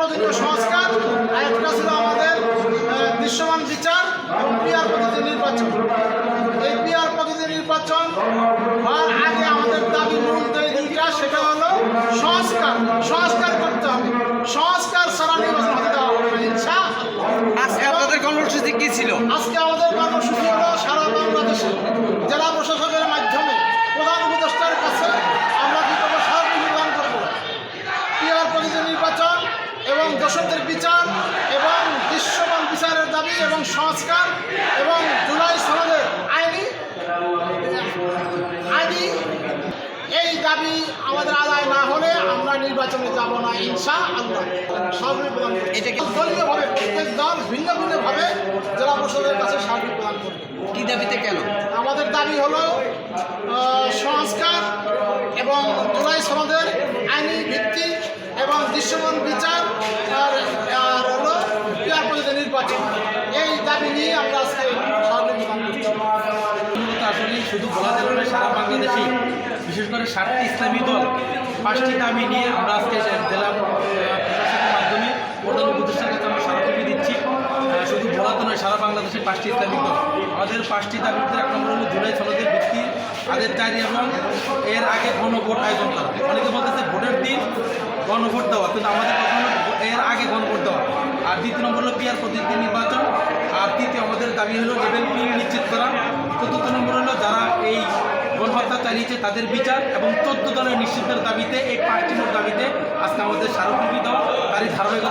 প্রযোজ্য সংস্কার আর একটা ছিল আমাদের দৃশ্যমান বিচার এবং পিয়ার পদ্ধতি নির্বাচন। এই পিয়ার পদ্ধতির নির্বাচন হওয়ার আগে আমাদের দাবি মূল দুইটা সেটা হলো সংস্কার। সংস্কার করতে হবে। সংস্কার ছাড়া নির্বাচন হতে দেওয়া হবে ইচ্ছা। আজকে আমাদের কর্মসূচি কি ছিল? আজকে আমাদের কর্মসূচি হলো সারা বাংলাদেশে জেলা প্রশাসনের এবং দোষকদের বিচার এবং দৃশ্যমান বিচারের দাবি এবং সংস্কার এবং জুলাই সনদের আইনি আইনি এই দাবি আমাদের আদায় না হলে আমরা নির্বাচনে যাব না ইনশা আল্লাহ সার্বিক দলীয়ভাবে প্রত্যেক দল ভিন্ন ভিন্নভাবে জেলা পরিষদের কাছে সার্বিক প্রদান করবে। কি দাবিতে কেন? আমাদের দাবি হলো সংস্কার এবং জুলাই সনদের আইনি ভিত্তি এবং দৃশ্যমান বিচার আর আর হলো পিয়ার পদ্ধতি নির্বাচন এই দাবি নিয়ে আমরা আজকে সার্বিক প্রদান করছি মূলত আসলে শুধু বলা যাবে না, সারা বাংলাদেশে বিশেষ করে সাতটি ইসলামী দল। পাঁচটি দাবি নিয়ে আমরা আজকে জেলা প্রশাসনের মাধ্যমে। প্রধান উপদেষ্টার কাছে আমরা স্মারকলিপি দিচ্ছি। শুধু বলা তো নয়, সারা বাংলাদেশের পাঁচটি ইসলামিক দল। আমাদের পাঁচটি দাবির ভিতরে এক নম্বর হলো জুলাই সনদের ভিত্তি তাদের চারি এবং এর আগে গণভোট আয়োজন করা। অনেকে বলতেছে ভোটের দিন গণভোট দেওয়া, কিন্তু আমাদের কথা এর আগে গণভোট দেওয়া। আর দ্বিতীয় নম্বর হলো পিয়ার পদ্ধতি নির্বাচন। আর তৃতীয়, আমাদের দাবি হলো লেভেল নিশ্চিত করা। তাদের বিচার এবং চোদ্দ দলের নিশ্চিতের দাবিতে, এই পাঁচটি দাবিতে আজকে আমাদের স্মারকলিপি দেওয়া, তারই ধারাবাহিকতা